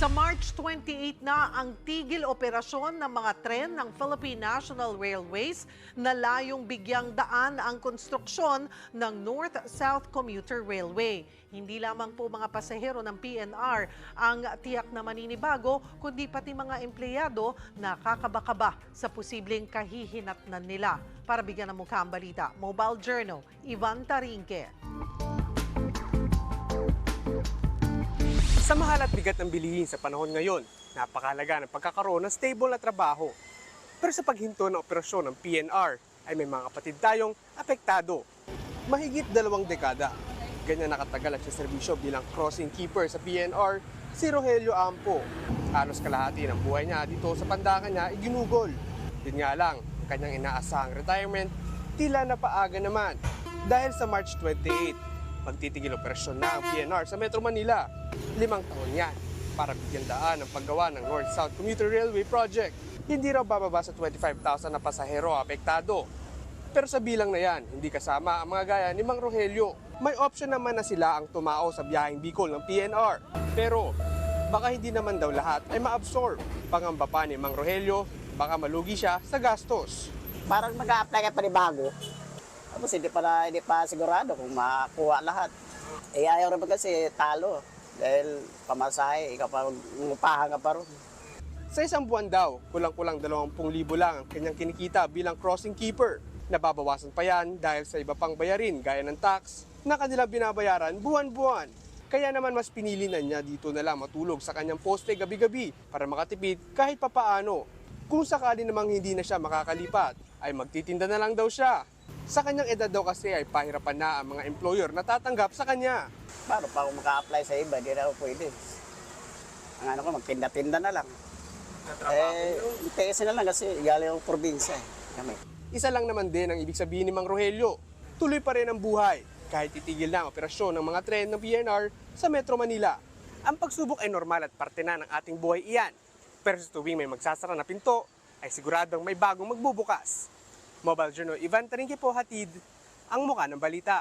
Sa March 28 na ang tigil operasyon ng mga tren ng Philippine National Railways na layong bigyang daan ang konstruksyon ng North-South Commuter Railway. Hindi lamang po mga pasahero ng PNR ang tiyak na maninibago, kundi pati mga empleyado na kakaba-kaba sa posibleng kahihinatnan nila. Para bigyan ng mukha ang balita, Mobile Journal, Ivan Tarinque. Sa mahal at bigat ng bilihin sa panahon ngayon, napakalaga ng pagkakaroon ng stable na trabaho. Pero sa paghinto ng operasyon ng PNR, ay may mga kapatid tayong apektado. Mahigit dalawang dekada, ganyan nakatagal at sa serbisyo bilang crossing keeper sa PNR, si Rogelio Ampo. Halos kalahati ng buhay niya dito sa pandakan niya ay ginugol. Yun nga lang, ang kanyang inaasahang retirement, tila napaaga naman. Dahil sa March 28, magtitigil operasyon na ang PNR sa Metro Manila. Limang taon yan para bigyan daan ang paggawa ng North-South Commuter Railway Project. Hindi raw bababa sa 25,000 na pasahero apektado. Pero sa bilang na yan, hindi kasama ang mga gaya ni Mang Rogelio. May option naman na sila ang tumao sa biyaheng Bicol ng PNR. Pero baka hindi naman daw lahat ay ma-absorb. Pangamba pa ni Mang Rogelio, baka malugi siya sa gastos. Parang mag-a-apply ka pa ni bago. Tapos hindi pa, hindi pa sigurado kung makuha lahat. Eh ayaw naman kasi talo. Dahil pamasahe, ikaw pa, ngupahan ka pa ron. Sa isang buwan daw, kulang-kulang 20,000 lang ang kanyang kinikita bilang crossing keeper. Nababawasan pa yan dahil sa iba pang bayarin gaya ng tax na kanilang binabayaran buwan-buwan. Kaya naman mas pinili na niya dito na lang matulog sa kanyang poste gabi-gabi para makatipid kahit papaano. Kung sakali namang hindi na siya makakalipat, ay magtitinda na lang daw siya. Sa kanyang edad daw kasi ay pahirapan na ang mga employer na tatanggap sa kanya. Paano pa ako maka-apply sa iba, hindi na ako pwede. Ang ano ko, magtinda-tinda na lang. Eh, tiis na lang kasi galing akong probinsya eh. Kami. Isa lang naman din ang ibig sabihin ni Mang Rogelio. Tuloy pa rin ang buhay kahit titigil na ang operasyon ng mga tren ng PNR sa Metro Manila. Ang pagsubok ay normal at parte na ng ating buhay iyan. Pero sa tuwing may magsasara na pinto, ay siguradong may bagong magbubukas. Mobile Journal Ivan Tarinque po hatid, ang muka ng balita.